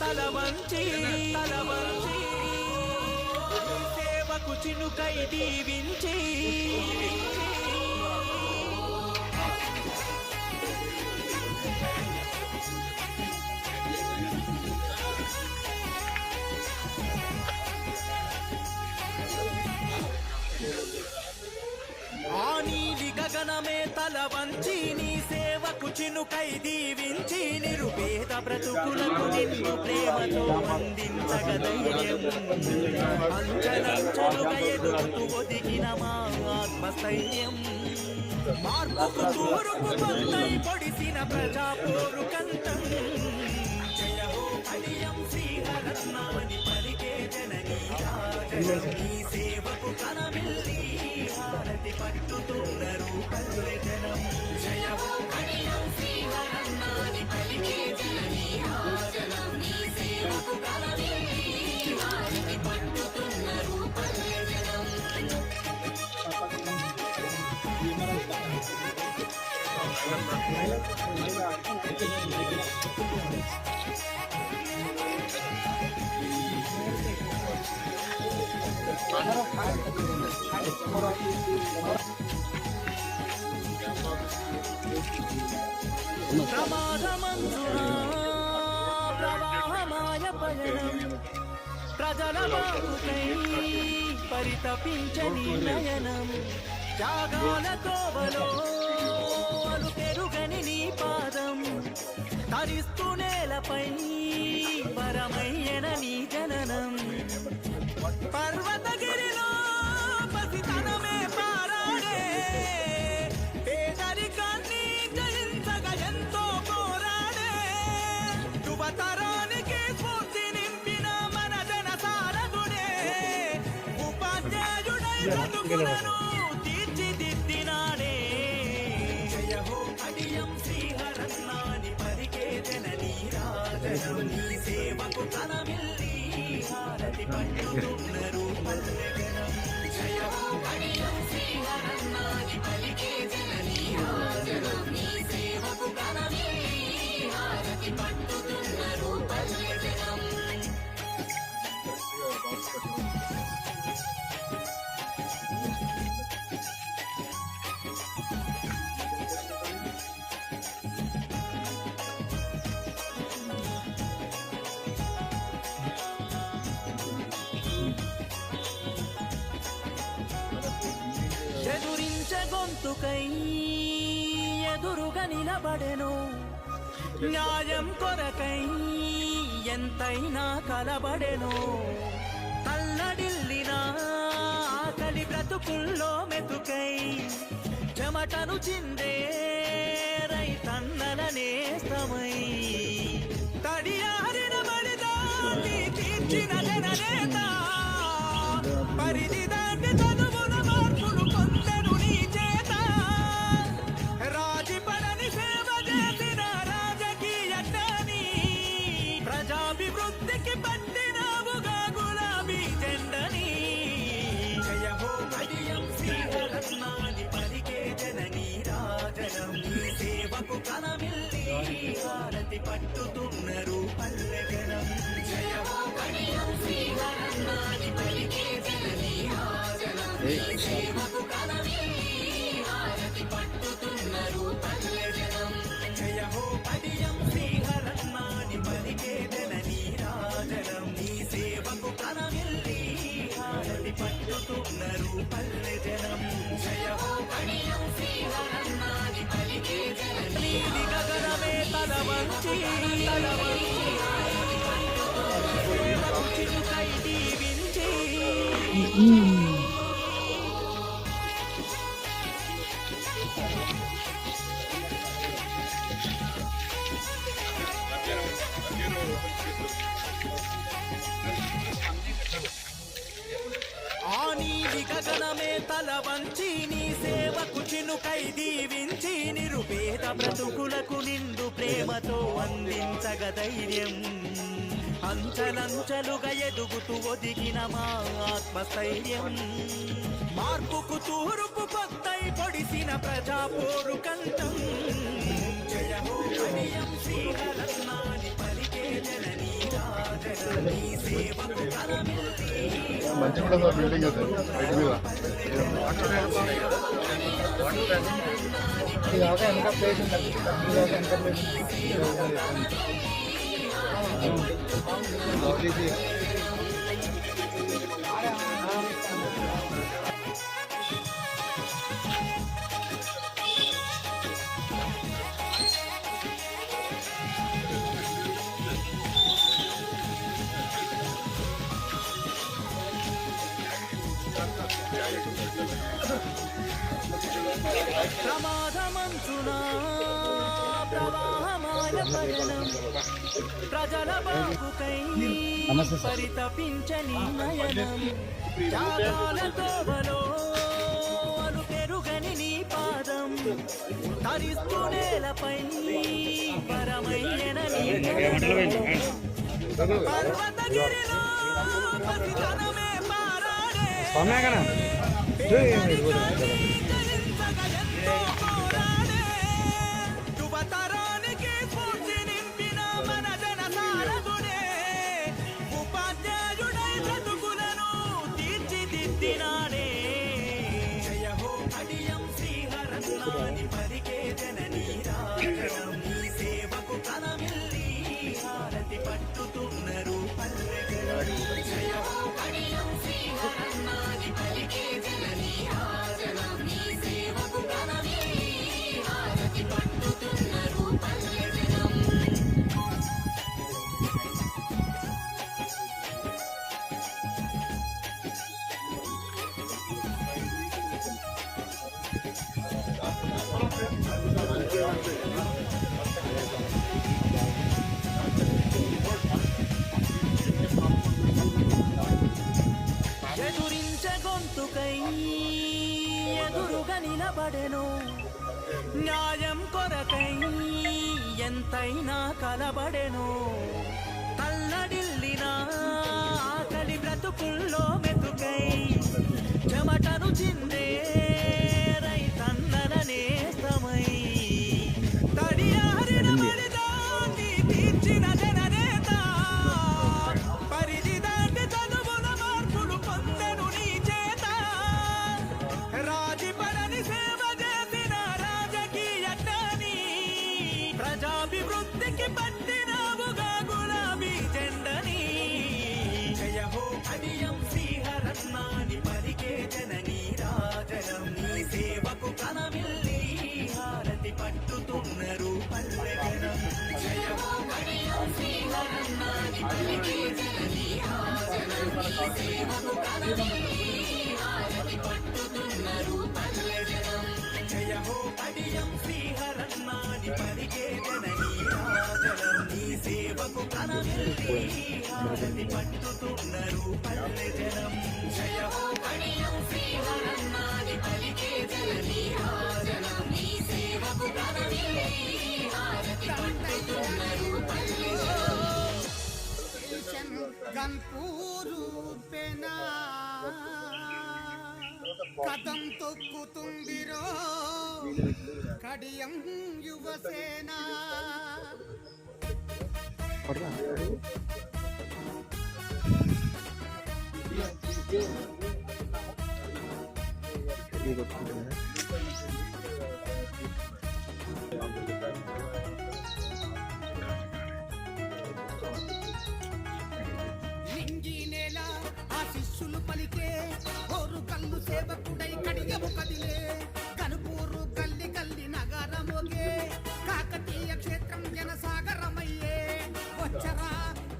తల వంచి తల వంచి సేవకు చినుకై దీవించి. ఆని గగనమే తల వంచి నీ సేవకు చినుకై దీవించి నిరుపేద బ్రతుకులకు నిన్ను ప్రేమతో అందించగ ధైర్యం అంచనంచలుగా ఎదుగుతూ ఒదిగిన మా ఆత్మస్థైర్యం మార్పుకు తూరుపు కొంతై పొడిసిన ప్రజా పోరు కంతం జయ హో కడియం శ్రీహరత్నాని పలికే జననీ రాజనం నీ సేవకు కనమిల్లి పట్టుతున్నారు పల్లె జనం జయ హో ప్రజల బాగుకై పరితపించని నయనం త్యాగాల తోవలో పెరుగని నీ పాదం తరిస్తూ నేలపై పరమయ్యన నీ జననం 你看这个。ఎదురించ గొంతుకై ఎదురుగా నిలబడెను. న్యాయం కొరకై ఎంతైనా కలబడెను. తల్లడిల్లిన ఆకలి బ్రతుకుల్లో మెతుకై చెమటను చిందే రైతన్నల నేస్తమై. తడియారిన బలిదాన్ని తీర్చిన జననేత పరిధి దాన్ని తను సేవకు కనమిల్లి హారతి పట్టుతున్నారు పల్లె జనం కడియం శ్రీరత్నాని పలికే జననీ రాజనం సేవకు కనమిల్లి హారతి పట్టుతున్నారు పల్లె జనం జయ హో కడియం శ్రీహరత్నాని పలికే జననీ రాజనం నీ సేవకు కనమిల్లి హారతి పట్టుతున్నారు పల్లెజనం జనం జయ హో కడియం శ్రీహరత్నాని జననీ అంచలంచలుగా ఎదుగుతూ ఒదిగిన మా ఆత్మస్థైర్యం. మార్పుకు తూర్పు కొత్తై పొడిసిన ప్రజా పోరు కంఠం. జయ హో కడియం శ్రీహరత్నాని పలికే జననీ రా మంచిగా ఉంటుంది సార్ బిల్డింగ్ బయట మీద. ప్లేస్ ఉంటుంది ప్రమాదమంచునా ప్రవాహమాయ పయనం ప్రజల బాబుకై పరితపించని నయనం. త్యాగాలతో బలో అలు పెరుగని నీ పాదం. తరిస్తూ నేలపై పరమయ్యన. పర్వతగిరిలో పసితనమే పారాడే. 我们。హారతి పట్టుతున్నారు పల్లెజనం జయ హో అడియం పలికే జననీ రాజనం నీ సేవకు కనమిల్లి హారతి పట్టుతున్నారు పల్లెజనం జయమో హో అడియం శ్రీహరత్నాని పలికే జననీ రాజనం నీ సేవకు పట్టుతున్నారు పల్లెజనం జయ హో అడియం పలికే నీ సేవకు కథం తొక్కుతుందిరో కడియం యువసేన? నింగి నేల ఆ శిష్యులు పలికే ఓరు కళ్ళు సేవకుడై కడిగము కదిలే కనుపూరు గల్లి గల్లి నగరమోగే. కాకతీయ క్షేత్రం జనసాగరమయ్యే. వచ్చరా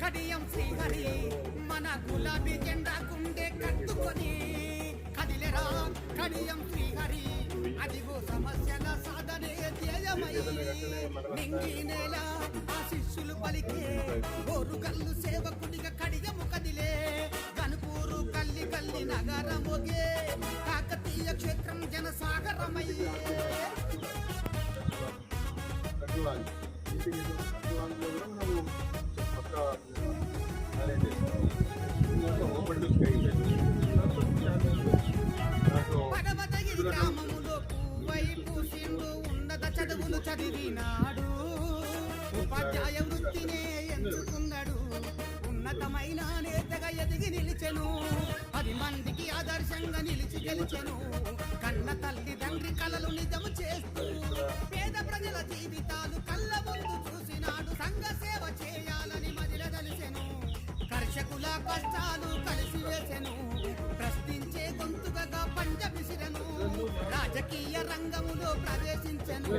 కడియం శ్రీహరి మన గులాబీ జెండా గుండె కట్టుకొని. కదిలేరా కడియం శ్రీహరి అదిగో సమస్యల సాధనే ధ్యేయమై నింగి నేల ఆ శిష్యులు పలికే ఓరు కళ్ళు సేవకుడిగా కడియం పడవతగిరి గ్రామములో పువ్వై పూసిండు ఉన్నత చదువులు చదివినాడు ఉపాధ్యాయ వృత్తినే ఎంచుకున్నాడు. ఉన్నతమైన నేతగా ఎదిగి నిలిచెను. పది మందికి ఆదర్శంగా నిలిచి గెలిచెను. కన్న తల్లి తండ్రి కలలు నిజం చేస్తూ పేద ప్రజల జీవితాలు కళ్ళ ముందు చూసినాడు. సంఘ సేవ చేయాలని మదిల కలిసెను కర్షకుల కష్టాలు కలిసి వేసెను ప్రశ్నించే గొంతుకగా పంజ రాజకీయ రంగములో ప్రవేశించెను.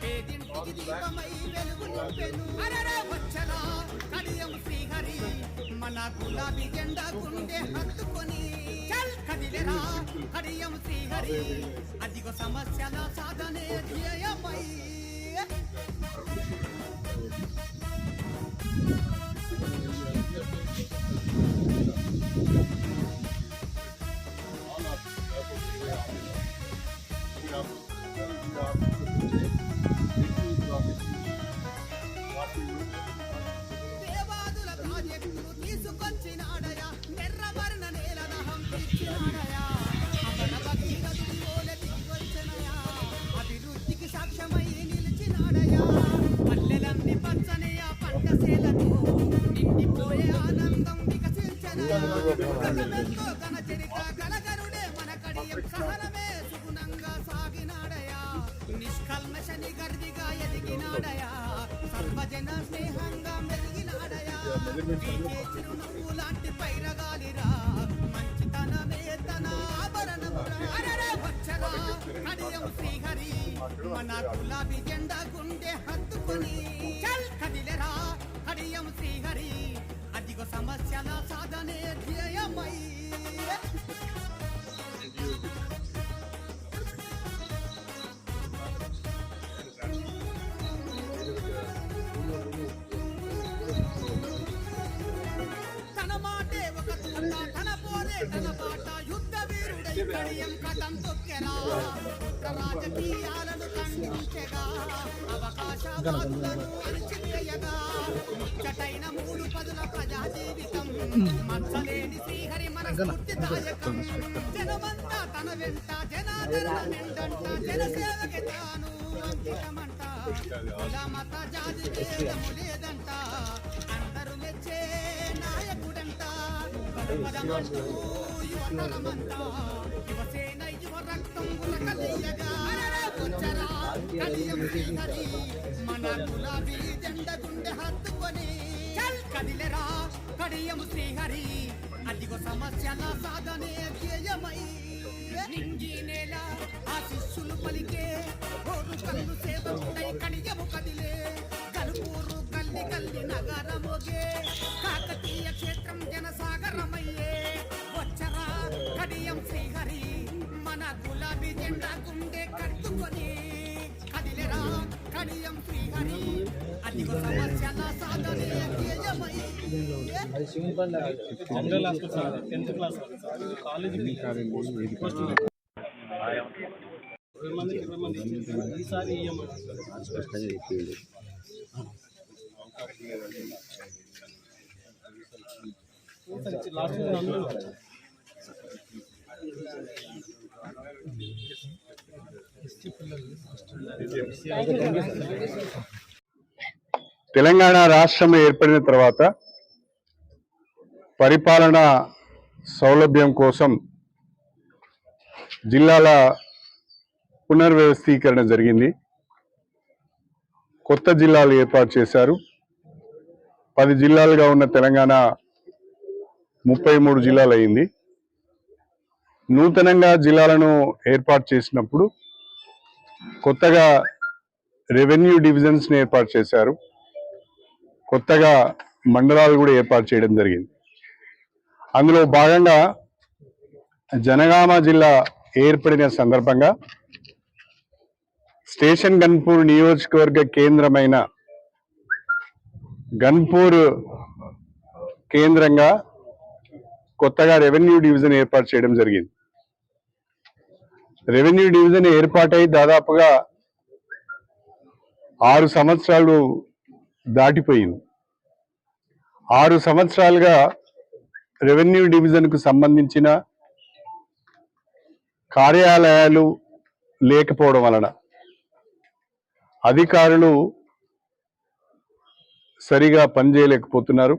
పేదింటికి దీపమై వెలుగు నింపెను. వచ్చలా కడియం శ్రీహరి మన గులాబీ జెండా గుండె హత్తుకొని. కదిలెరా కడియం శ్రీహరి. అదిగో సమస్యల సాధనే ధ్యేయమై. దేవాదుల ప్రాజెక్టులు తీసుకొచ్చినాడయా నెర్రబరిన నేల దహం తీర్చినాడయా అభివృద్ధికి సాక్ష్యమై నిలిచినాడయా పల్లెలన్నీ పచ్చనయా పంట సేలతో నిండిపోయే ఆనందం వికసించనయా గతమెంతో చరిత్ర మన గులాబీ జెండా గుండె హత్తుకొని చల్ కదిలెరా కడియం శ్రీహరి. అదిగో సమస్యల సాధనే కడియం కథం తొక్కెరా. రాజకీయాలను ఖండించెగా. అవకాశవాదులను అణచివేయగా. ముచ్చటైన మూడు పదుల ప్రజా జీవితం మచ్చలేని శ్రీహరి మన స్ఫూర్తిదాయకం జనమంతా తన వెంట జనాదరణ నిండంట జనసేవకి తాను అంకితమంట. కుల మత జాతి భేదము లేదంట. అందరూ మెచ్చే నాయకుడంట. పదమంటూ యువతరమంట యువసేన యువ రక్తం ఉరకలీయగా వచ్చరా కలియం శ్రీహరి మన గులాబీ జెండ గుండె హత్తుకొని చల్ కదిలెరా కడియం శ్రీహరి అదిగో సమస్యల సాధనే ధ్యేయమై నింగి నేల ఆ శిష్యులు పలికే ఓరు కళ్ళు సేవకుడై కడియము కదిలే గలుపూరు కల్లి కల్లి నగరమోగే కడియం శ్రీహరి అదిగో సమస్యల సాధనే ధ్యేయమై జనరల్ హాస్పిటల్ టెన్త్ క్లాస్ కాలేజీ ఇరవై మందికి ఇరవై మంది ఈసారి ఇయ్యమంటారు లాస్ట్ అందరూ తెలంగాణ రాష్ట్రం ఏర్పడిన తర్వాత పరిపాలన సౌలభ్యం కోసం జిల్లాల పునర్వ్యవస్థీకరణ జరిగింది. కొత్త జిల్లాలు ఏర్పాటు చేశారు. పది జిల్లాలుగా ఉన్న తెలంగాణ ముప్పై మూడు జిల్లాలు అయింది నూతనంగా జిల్లాలను ఏర్పాటు చేసినప్పుడు కొత్తగా రెవెన్యూ డివిజన్స్ని ఏర్పాటు చేశారు. కొత్తగా మండలాలు కూడా ఏర్పాటు చేయడం జరిగింది. అందులో భాగంగా జనగామ జిల్లా ఏర్పడిన సందర్భంగా స్టేషన్ గన్పూర్ నియోజకవర్గ కేంద్రమైన గన్పూర్ కేంద్రంగా కొత్తగా రెవెన్యూ డివిజన్ ఏర్పాటు చేయడం జరిగింది. రెవెన్యూ డివిజన్ ఏర్పాటై దాదాపుగా ఆరు సంవత్సరాలు దాటిపోయింది. ఆరు సంవత్సరాలుగా రెవెన్యూ డివిజన్కు సంబంధించిన కార్యాలయాలు లేకపోవడం వలన అధికారులు సరిగా పనిచేయలేకపోతున్నారు.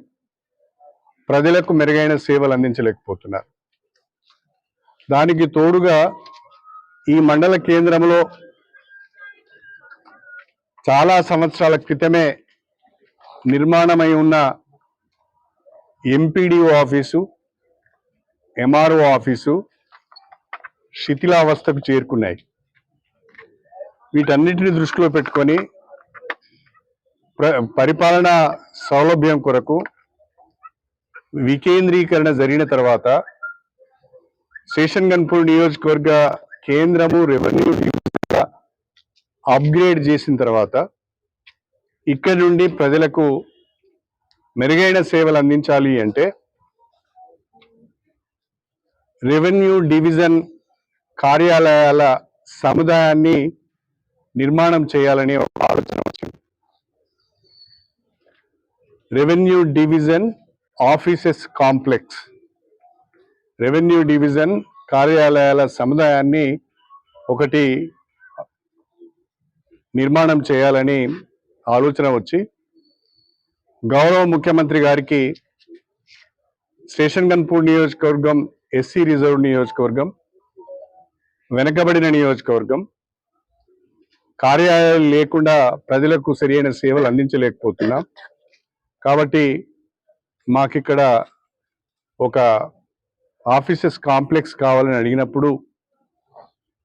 ప్రజలకు మెరుగైన సేవలు అందించలేకపోతున్నారు. దానికి తోడుగా ఈ మండల కేంద్రంలో చాలా సంవత్సరాల క్రితమే నిర్మాణమై ఉన్న ఎంపీడీఓ ఆఫీసు ఎంఆర్ఓ ఆఫీసు శిథిలావస్థకు చేరుకున్నాయి. వీటన్నిటిని దృష్టిలో పెట్టుకొని ప్ర- పరిపాలన సౌలభ్యం కొరకు వికేంద్రీకరణ జరిగిన తర్వాత శేషన్ గన్పూర్ నియోజకవర్గ కేంద్రము రెవెన్యూ డివిజన్గా అప్గ్రేడ్ చేసిన తర్వాత ఇక్కడ నుండి ప్రజలకు మెరుగైన సేవలు అందించాలి అంటే రెవెన్యూ డివిజన్ కార్యాలయాల సముదాయాన్ని నిర్మాణం చేయాలని ఒక ఆలోచన వచ్చింది. Revenue division offices complex revenue division కార్యాలయాల సముదాయాన్ని ఒకటి నిర్మాణం చేయాలని ఆలోచన వచ్చి గౌరవ ముఖ్యమంత్రి గారికి స్టేషన్ గన్పూర్ నియోజకవర్గం ఎస్సీ రిజర్వ్ నియోజకవర్గం వెనకబడిన నియోజకవర్గం కార్యాలయాలు లేకుండా ప్రజలకు సరియైన సేవలు అందించలేకపోతున్నాం. కాబట్టి మాకిక్కడ ఒక ఆఫీసెస్ కాంప్లెక్స్ కావాలని అడిగినప్పుడు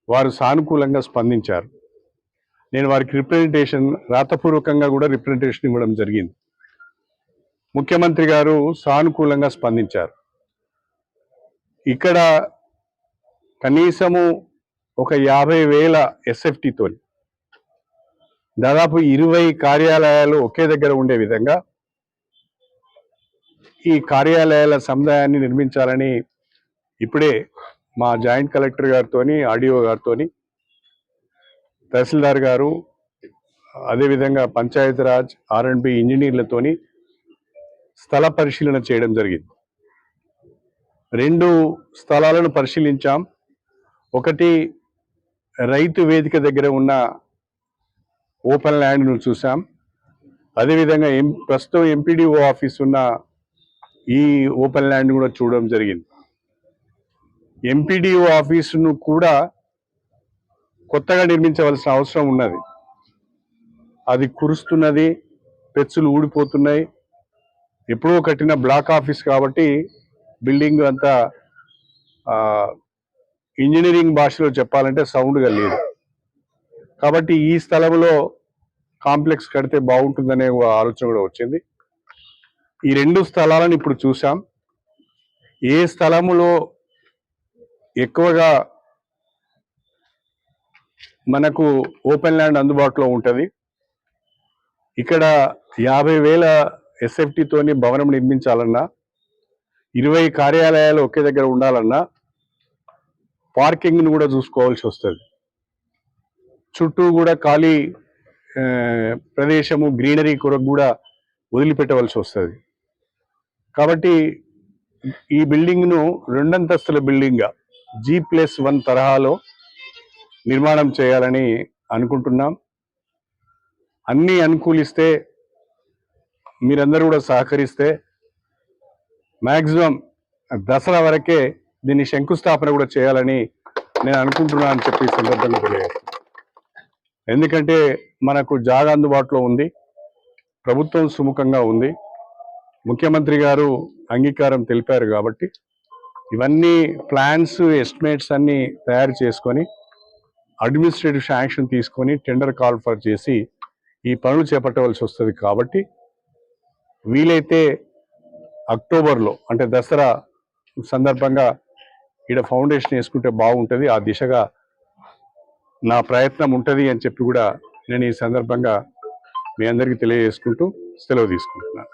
వారు సానుకూలంగా స్పందించారు. నేను వారికి రిప్రజెంటేషన్ రాతపూర్వకంగా కూడా రిప్రజెంటేషన్ ఇవ్వడం జరిగింది. ముఖ్యమంత్రి గారు సానుకూలంగా స్పందించారు. ఇక్కడ కనీసము ఒక యాభై వేల ఎస్ఎఫ్టీతో దాదాపు ఇరవై కార్యాలయాలు ఒకే దగ్గర ఉండే విధంగా ఈ కార్యాలయాల సముదాయాన్ని నిర్మించాలని ఇప్పుడే మా జాయింట్ కలెక్టర్ గారితోని ఆర్డీఓ గారితో తహసీల్దార్ గారు అదేవిధంగా పంచాయతీరాజ్ ఆర్ అండ్ ఇంజనీర్లతోని స్థల పరిశీలన చేయడం జరిగింది. రెండు స్థలాలను పరిశీలించాం. ఒకటి రైతు వేదిక దగ్గర ఉన్న ఓపెన్ ల్యాండ్ను చూసాం అదేవిధంగా ఎం ప్రస్తుతం ఎంపీడీఓ ఆఫీస్ ఉన్న ఈ ఓపెన్ ల్యాండ్ కూడా చూడడం జరిగింది. ఎంపీడీఓ ఆఫీసును కూడా కొత్తగా నిర్మించవలసిన అవసరం ఉన్నది. అది కురుస్తున్నది పెచ్చులు ఊడిపోతున్నాయి. ఎప్పుడో కట్టిన బ్లాక్ ఆఫీస్ కాబట్టి బిల్డింగ్ అంతా ఇంజనీరింగ్ భాషలో చెప్పాలంటే సౌండ్గా లేదు. కాబట్టి ఈ స్థలంలో కాంప్లెక్స్ కడితే బాగుంటుందనే ఆలోచన కూడా వచ్చింది. ఈ రెండు స్థలాలను ఇప్పుడు చూసాం ఏ స్థలములో ఎక్కువగా మనకు ఓపెన్ ల్యాండ్ అందుబాటులో ఉంటుంది. ఇక్కడ యాభై వేల ఎస్ఎఫ్టీతోని భవనం నిర్మించాలన్నా ఇరవై కార్యాలయాలు ఒకే దగ్గర ఉండాలన్నా పార్కింగ్ను కూడా చూసుకోవాల్సి వస్తుంది. చుట్టూ కూడా ఖాళీ ప్రదేశము గ్రీనరీ కొరకు కూడా వదిలిపెట్టవలసి వస్తుంది. కాబట్టి ఈ బిల్డింగ్ను రెండంతస్తుల బిల్డింగ్గా జీ ప్లస్ వన్ తరహాలో నిర్మాణం చేయాలని అనుకుంటున్నాం. అన్నీ అనుకూలిస్తే మీరందరూ కూడా సహకరిస్తే మ్యాక్సిమం దసరా వరకే దీన్ని శంకుస్థాపన కూడా చేయాలని నేను అనుకుంటున్నా అని చెప్పి సందర్భంగా ఎందుకంటే మనకు జాగా అందుబాటులో ఉంది ప్రభుత్వం సుముఖంగా ఉంది. ముఖ్యమంత్రి గారు అంగీకారం తెలిపారు కాబట్టి ఇవన్నీ ప్లాన్స్ ఎస్టిమేట్స్ అన్నీ తయారు చేసుకొని అడ్మినిస్ట్రేటివ్ శాంక్షన్ తీసుకొని టెండర్ కాల్ఫర్ చేసి ఈ పనులు చేపట్టవలసి వస్తుంది కాబట్టి వీలైతే అక్టోబర్లో అంటే దసరా సందర్భంగా ఈడ ఫౌండేషన్ వేసుకుంటే బాగుంటుంది ఆ దిశగా నా ప్రయత్నం ఉంటుంది అని చెప్పి కూడా నేను ఈ సందర్భంగా మీ అందరికీ తెలియజేసుకుంటూ సెలవు తీసుకుంటున్నాను.